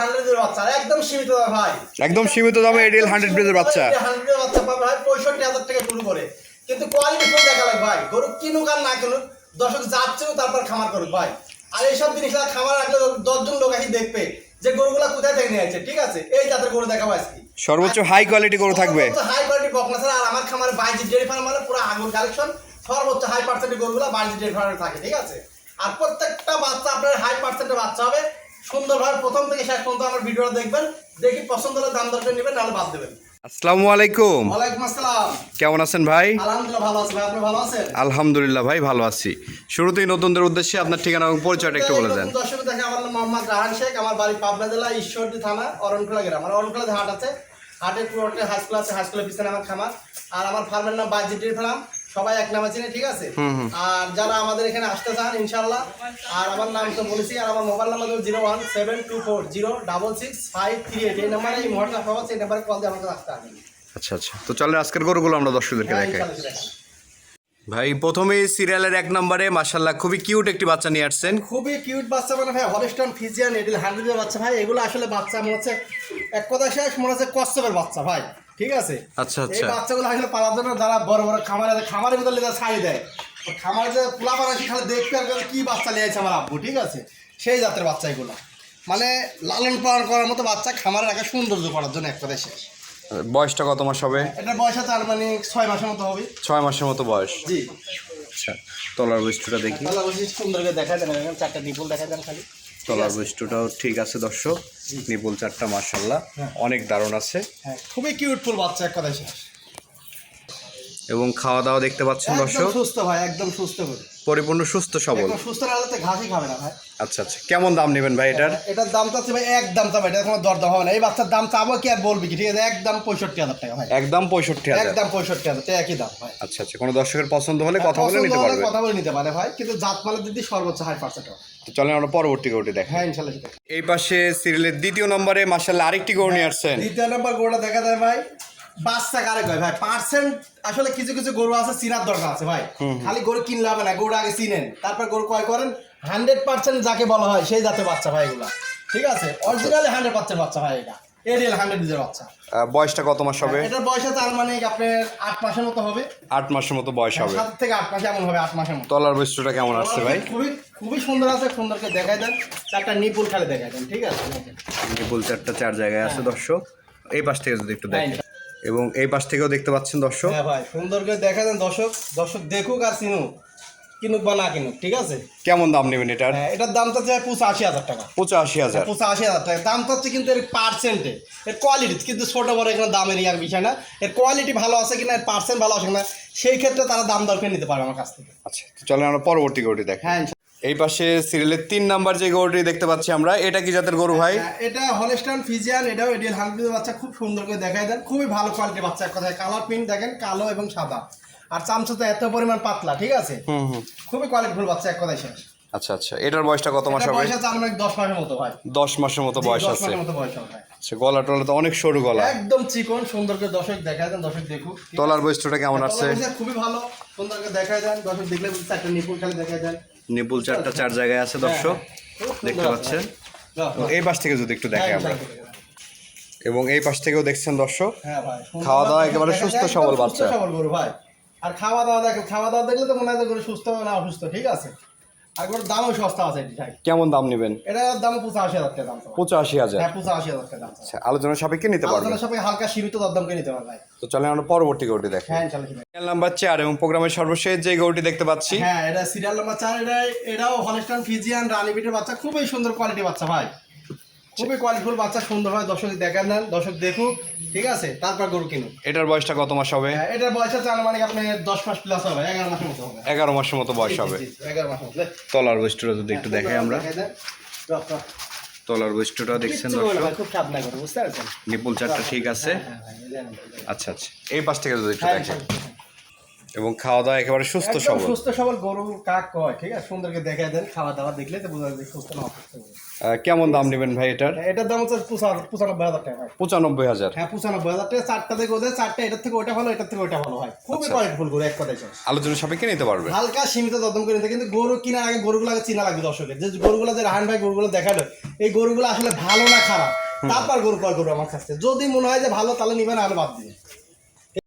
হান্ড্রেডের বাচ্চা একদম সীমিত দাম ভাই। একদম সীমিত দামে এডিএল হান্ড্রেড ব্রিডের বাচ্চা। হান্ড্রেডের বাচ্চা পাবে ভাই পঁয়ষট্টি হাজার টাকা শুরু করে। কিন্তু কোয়ালিটি ফুল দেখা ভাই। গরু কিনুক আর না কিনুক দর্শক যাচ্ছেও তারপর খামার করুক ভাই। আর এইসব খামার রাখলে দশজন লোক আসি দেখবে যে গরুগুলা কোথায় থেকে নিয়ে আসছে ঠিক আছে? এই জাতের গরু দেখাবো আজকে। সর্বোচ্চ হাই কোয়ালিটি গরু থাকবে। হাই কোয়ালিটি বকনা আর আমার খামারে বাইজি ডেয়ারি ফার্ম মানে পুরো আগুন কালেকশন সর্বোচ্চ হাই পার্সেন্টের গরুগুলো বাইজি ডেয়ারি ফার্মে থাকে ঠিক আছে? আর প্রত্যেকটা বাচ্চা আপনার হাই পার্সেন্টের বাচ্চা হবে। সুন্দরভাবে প্রথম থেকে শেষ পর্যন্ত আমার ভিডিওটা দেখবেন। দেখি পছন্দ হলে দাম দর করে নেবেন নাহলে বাদ দেবেন। আসসালামু আলাইকুম। ওয়ালাইকুম আসসালাম। কেমন আছেন ভাই? আলহামদুলিল্লাহ ভালো আছি ভাই। আপনি ভালো আছেন? আলহামদুলিল্লাহ ভাই ভালো আছি। শুরুতেই নতুনদের উদ্দেশ্যে আপনার ঠিকানা এবং পরিচয়টা একটু বলে দেন। দর্শক দেখে আমার নাম মোহাম্মদ রাহান শেখ আমার বাড়ি পাবনা জেলা ঈশ্বরদী থানা অরণখোলা গ্রাম। আমার অরণখোলা হাট আছে। হাটের পুরোটা হাই স্কুল আছে হাই স্কুলের পিছনে আমার খামার। আর আমার ফার্মের নাম বাজিটির ফার্ম। সবাই এক নামে চিনে ঠিক আছে? আর যারা আমাদের এখানে আসতে চান ইনশাল্লাহ আর আমার নাম তো বলেছি আর আমার mobile number zero one seven two four zero double six five three eight. এই নাম্বারে এই আপনার আছে এই নাম্বারে কল দিয়ে আমাকে আসতে হবে। আচ্ছা আচ্ছা। তো চলে আজকের গরুগুলো আমরা দর্শকদেরকে দেখাই। ভাই প্রথমেই সিরিয়ালের এক নম্বরে মাসাল্লাহ খুবই কিউট একটি বাচ্চা নিয়ে আসছেন। খুবই কিউট বাচ্চা মানে ভাই হলিস্টন ফিজিয়ান এডিল হান্ড্রেডের বাচ্চা ভাই এগুলো আসলে বাচ্চা মনে হচ্ছে এক কথা শেষ মনে হচ্ছে কচ্ছপের বাচ্চা ভাই। ঠিক আছে? আচ্ছা, এই আচ্ছা। বাচ্চাগুলো আসলে পালার জন্য যারা বড় বড় খামারে খামারের ভিতরে যারা ছাড়ি দেয়। খামারে যে পোলা পাড়া খালি দেখতে আর কি বাচ্চা নিয়ে আমার আব্বু ঠিক আছে? সেই জাতের বাচ্চা এগুলো মানে লালন পালন করার মতো বাচ্চা খামারে রাখা সৌন্দর্য করার জন্য এক কথায় শেষ। বয়সটা কত মাস হবে? এটার বয়স আছে আর মানে ছয় মাসের মতো হবে। ছয় মাসের মতো বয়স? জি। আচ্ছা তলার বৈশিষ্ট্যটা দেখি। তাহলে অবশ্যই সুন্দর করে দেখা এখানে চারটা নিপুল দেখা দেন খালি। তলার বৈশিষ্ট্যটাও ঠিক আছে দর্শক। নিপুল চারটা মাসাল্লাহ হ্যাঁ। অনেক দারুণ আছে। হ্যাঁ খুবই কিউট ফুল বাচ্চা এক কথায় শেষ। এবং খাওয়া দাওয়া দেখতে পাচ্ছেন দর্শক। সুস্থ ভাই একদম সুস্থ পরিপূর্ণ সুস্থ সবল। সুস্থ না হলে ঘাসই খাবে না ভাই। আচ্ছা আচ্ছা। কেমন দাম নেবেন ভাই এটার? এটার দাম চাচ্ছে ভাই এক দাম চাবে এটা কোনো দরদাম হবে না। এই বাচ্চার দাম চাবো কি আর বলবি কি? ঠিক আছে একদম পঁয়ষট্টি হাজার টাকা ভাই। একদম পঁয়ষট্টি হাজার। একদম পঁয়ষট্টি হাজার একই দাম ভাই। আচ্ছা আচ্ছা। কোনো দর্শকের পছন্দ হলে কথা বলে নিতে পারবে। কথা বলে নিতে পারে ভাই কিন্তু জাত মালের দিদি সর্বোচ্চ হাই পার্সেন্ট হবে। তো চলেন আমরা পরবর্তী গরুটি দেখাই হ্যাঁ ইনশাল্লাহ এই পাশে সিরিয়ালের দ্বিতীয় নম্বরে মাসাল্লাহ আরেকটি গরু নিয়ে আসছেন। দ্বিতীয় নম্বর গরুটা দেখা যায় ভাই। বাচ্চা কারে কয়? ভাই পার্সেন্ট আসলে কিছু কিছু গরু আছে চিনার দরকার আছে ভাই। খালি গরু কিনলে হবে না গরু আগে চিনেন। তারপর গরু কয় করেন হান্ড্রেড পার্সেন্ট যাকে বলা হয় সেই জাতের বাচ্চা ভাই এগুলা। ঠিক আছে? অরিজিনালি হান্ড্রেড পার্সেন্ট বাচ্চা ভাই এটা। এরিয়াল হান্ড্রেড ডিজের বাচ্চা। বয়সটা কত মাস হবে? এটার আর মানে আপনার আট মাসের মতো হবে? আট মাসের মতো বয়স হবে। সাত থেকে আট মাস এমন হবে আট মাসের মতো। তলার বৈশিষ্ট্যটা কেমন আসছে ভাই? খুবই খুবই সুন্দর আছে সুন্দরকে দেখাই দেন। চারটা নিপুল খালি দেখাই দেন ঠিক আছে? নিপুল চারটা চার জায়গায় আছে দর্শক। এই পাশ থেকে যদি একটু দেখেন। এবং এই পাশ থেকেও দেখতে পাচ্ছেন দর্শক। হ্যাঁ ভাই সুন্দর করে দেখা দেন দর্শক। দর্শক দেখুক আর চিনুক। কিনুক বা না কিনুক ঠিক আছে? কেমন দাম নেবেন এটার? হ্যাঁ এটার দাম চাচ্ছে পঁচাশি হাজার টাকা। পঁচাশি হাজার। পঁচাশি হাজার টাকা। দাম চাচ্ছে কিন্তু এর পার্সেন্টে এর কোয়ালিটি কিন্তু ছোটো বড় এখানে দামের ইয়ার বিষয় না। এর কোয়ালিটি ভালো আছে কিনা এর পার্সেন্ট ভালো আছে কিনা সেই ক্ষেত্রে তারা দাম দর করে নিতে পারে আমার কাছ থেকে। আচ্ছা তো চলেন আমরা পরবর্তী গরুটি দেখ। হ্যাঁ। এই পাশে সিরিয়ালের তিন নাম্বার যে গরুটি দেখতে পাচ্ছি আমরা এটা কি জাতের গরু ভাই? হ্যাঁ, এটা হলস্টান ফিজিয়ান এটাও এডিয়াল হান্ড্রেড বাচ্চা খুব সুন্দর করে দেখাই দেন। খুবই ভালো কোয়ালিটির বাচ্চা কথায়। কালার প্রিন্ট দেখেন কালো এবং সাদা। আর চামচা তো এত পরিমাণ পাতলা ঠিক আছে? খুবই কোয়ালিটিফুল বাচ্চা এক কথায় শেষ। আচ্ছা আচ্ছা। এটার বয়সটা কত মাস হবে? বয়স আছে আমার দশ মাসের মতো ভাই দশ মাসের মতো বয়স আছে। মাসের মতো বয়স হবে। আচ্ছা গলা টলা তো অনেক সরু গলা। একদম চিকন সুন্দর করে দর্শক দেখায় দেন দর্শক দেখুক। তলার বৈশিষ্ট্যটা কেমন আছে? তলার বৈশিষ্ট্য খুবই ভালো সুন্দর করে দেখায় দেন দর্শক দেখলে একটা নিপুল খালি দেখায় দেন। নিপুল চারটা চার জায়গায় আছে দর্শক। দেখতে পাচ্ছেন? এই পাশ থেকে যদি একটু দেখে হ্যাঁ, আমরা। এবং এই পাশ থেকেও দেখছেন দর্শক। হ্যাঁ ভাই খাওয়া দাওয়া একেবারে সুস্থ সবল বাচ্চা। আর খাওয়া দাওয়া দেখে খাওয়া দাওয়া দেখলে তো মনে হয় সুস্থ না অসুস্থ ঠিক আছে? আর দামও সস্তা আছে ভাই। কেমন দাম নেবেন? এটার দাম পঁচাশি হাজার টাকা দাম। পঁচাশি হাজার। হ্যাঁ পঁচাশি হাজার টাকা দাম আচ্ছা সাপেক্ষে নিতে পারবেন। আলোচনার সাপেক্ষে হালকা সীমিত দরদাম করে নিতে তো চলেন আমরা পরবর্তী গরুটি হ্যাঁ সিরিয়াল নাম্বার চার এবং প্রোগ্রামের সর্বশেষ যে গরুটি দেখতে পাচ্ছি। হ্যাঁ এটা সিরিয়াল নাম্বার চার এটা এটাও হলস্টান ফিজিয়ান রানীবিটের বাচ্চা খুবই সুন্দর কোয়ালিটি বাচ্চা ভাই। খুবই কোয়ালিটিফুল বাচ্চা সুন্দর হয় দর্শক দেখা নেন দর্শক দেখুক ঠিক আছে? তারপর গরু কিনুক। এটার বয়সটা কত মাস হবে? হ্যাঁ, এটার বয়স আছে আনুমানিক আপনি দশ মাস প্লাস হবে এগারো মাসের মতো হবে। এগারো মাসের মতো বয়স হবে। এগারো মাসের মতো। তলার বৈশিষ্ট্যটা যদি একটু দেখাই আমরা। দেখাই। রক। তলার বৈশিষ্ট্যটা দেখছেন নিপুল চারটা ঠিক আছে? হ্যাঁ, হ্যাঁ। আচ্ছা আচ্ছা। এই পাশ থেকে যদি একটু হ্যাঁ, দেখেন। এবং খাওয়া দাওয়া একেবারে সুস্থ সবল। সুস্থ সবল। গরু কাক কয় ঠিক আছে? সুন্দরকে দেখাই দেন খাওয়া দাওয়া দেখলে তো বোঝা যায় সুস্থ না কেমন দাম নেবেন ভাই এটার? এটার দাম হচ্ছে পঁচা- পঁচানব্বই হাজার টাকা। পঁচানব্বই হাজার। হ্যাঁ পঁচানব্বই হাজার টাকা। চারটা থেকে ওদের চারটা এটার থেকে ওটা ভালো এটার থেকে ওটা ভালো হয়। খুবই আচ্ছা। কোয়ালিটিফুল গরু এক কথায়। আলোচনা সাপেক্ষে নিতে পারবে। হালকা সীমিত যত্ন করে নিতে কিন্তু গরু কেনার আগে গরুগুলো আগে চিনা লাগবে দর্শকের যে গরুগুলো যে রাহান ভাই গরুগুলো দেখাল এই গরুগুলো আসলে ভালো না খারাপ? তারপর গরু ক্রয় করব আমার কাছ থেকে। যদি মনে হয় যে ভালো তাহলে নিবেন আরও বাদ দিবেন